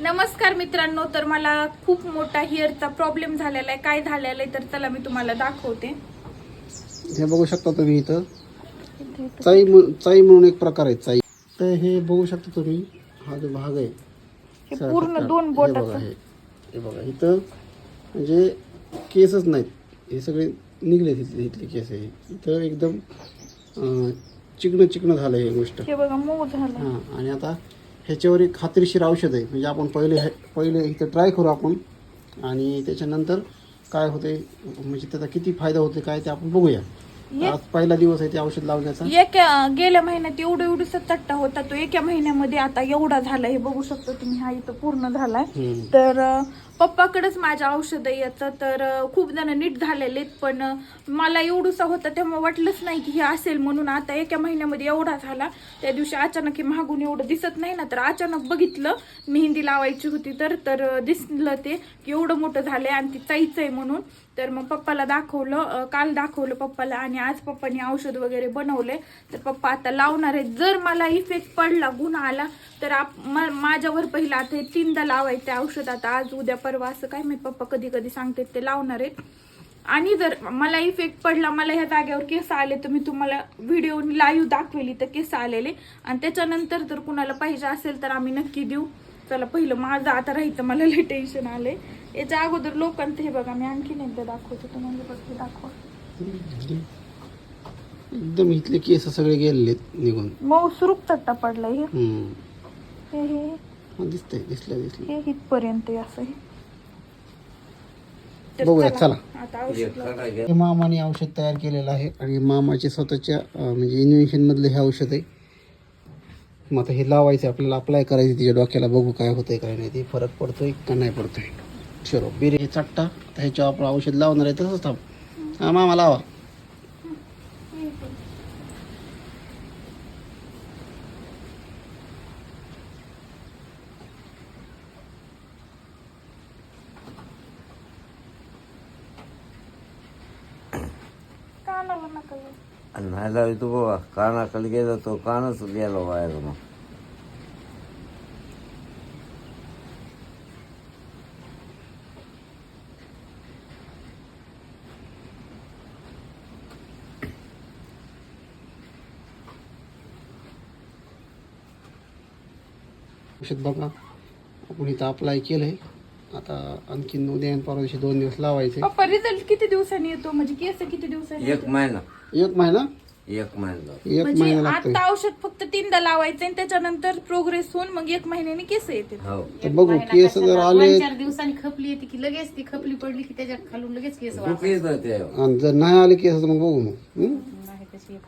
नमस्कार मित्रांनो तर मला खूप मोठा हेअरचा प्रॉब्लेम झालेला आहे. काय झालेला आहे तर चला मी तुम्हाला दाखवते. हे बघू शकता तुम्ही इथं. चाई चाई म्हणून एक प्रकार आहे चाई. तर हे बघू शकता तुम्ही हा जो भाग आहे. हे पूर्ण दोन हे बघा बोटाचं हे हे बघा इथं म्हणजे केसच नाहीत. हे सगळे निघले तिथले इथले केस आहे. इथं एकदम अं, चिकणं चिकणं झालं हे गोष्ट. हे बघा मऊ झालं. हां आणि आता ह्याच्यावर एक खात्रीशीर औषध आहे. म्हणजे आपण पहिले हे- पहिले इथं ट्राय करू आपण. आणि त्याच्यानंतर काय होते म्हणजे त्याचा किती फायदा होते काय ते आपण बघूया. ये- आज पहिला दिवस आहे ते औषध लावण्याचा. एका गेल्या महिन्यात एवढं एवढंसा चट्टा होता तो एका महिन्यामध्ये आता एवढा झाला हे बघू शकतो तुम्ही हा इथं पूर्ण झालाय. हम्म. तर अं, पप्पाकडेच माझ्या औषध याचं तर अं, खूप जण नीट झालेले आहेत, पण अं, मला एवढूसा होता तेव्हा वाटलंच नाही की हे असेल म्हणून आता एका महिन्यामध्ये एवढा झाला. त्या दिवशी अचानक हे मागून एवढं दिसत नाही ना तर अचानक बघितलं मेहंदी लावायची होती तर तर अं, दिसलं ते की एवढं मोठं झालंय आणि ती चाईच आहे म्हणून. तर मग पप्पाला दाखवलं काल दाखवलं पप्पाला आणि आज पप्पानी औषध वगैरे बनवले. तर पप्पा आता लावणार आहेत. जर मला इफेक्ट पडला गुण आला तर आप माझ्यावर पहिला आता हे तीनदा लावायचं औषध. आता आज उद्या परवा असं काय मी पप्पा कधी कधी सांगते ते लावणार आहेत. आणि जर मला इफेक्ट पडला मला ह्या जागेवर केस आले तर मी तुम्हाला व्हिडिओ लाईव्ह दाखवली तर केस आलेले. आणि त्याच्यानंतर जर कुणाला पाहिजे असेल तर आम्ही नक्की देऊ. चला पहिलं माझं आता राहायचं मला लई टेन्शन आलंय. याच्या अगोदर लोकांचं हे बघा मी आणखीन एकदा दाखवते तुम्हाला बघ हे दाखवा. एकदम इथले केस सगळे गेलेले आहेत निघून. मऊ सुरूप चट्टा पडलाय हे. हे हे हा, दिसतंय दिसलं दिसलं. हे इथपर्यंत असं हे. बघूया, चला. आता औषध लावू. हे मामाने औषध तयार केलेलं आहे आणि मामाचे स्वतःच्या म्हणजे इन्व्हेन्शन मधलं हे औषध आहे. मग आता हे लावायचं आपल्याला अप्लाय करायचं तिच्या डोक्याला बघू काय होतंय काय नाही. ते फरक पडतोय का नाही पडतोय? चलो बिरे हे चट्टा ह्याच्यावर आपण औषध लावणार आहे तसंच थांब. हा मामा लावा. कानाला नका लावू. नाही लावी तू बाबा कानाकडे गेला तो कानच गेला बाहेर मग औषध बघा आपण इथं अप्लाय केलंय आता आणखीन उद्या आणि परवा दिवशी दोन दिवस लावायचे. पप्पा रिझल्ट किती दिवसांनी येतो? म्हणजे केस किती दिवसांनी एक महिना. एक महिना? एक महिना. एक म्हणजे महिना लागतोय. आता औषध फक्त तीनदा लावायचं आणि त्याच्यानंतर प्रोग्रेस होऊन मग एक महिन्याने केस येते. हो. तर बघू केस जर आले दोन चार दिवसांनी खपली येते की लगेच ती खपली पडली की त्याच्या खालून लगेच केस खूप येत होते आणि जर नाही आले केस तर मग बघू मग. हं? नाही तशी एक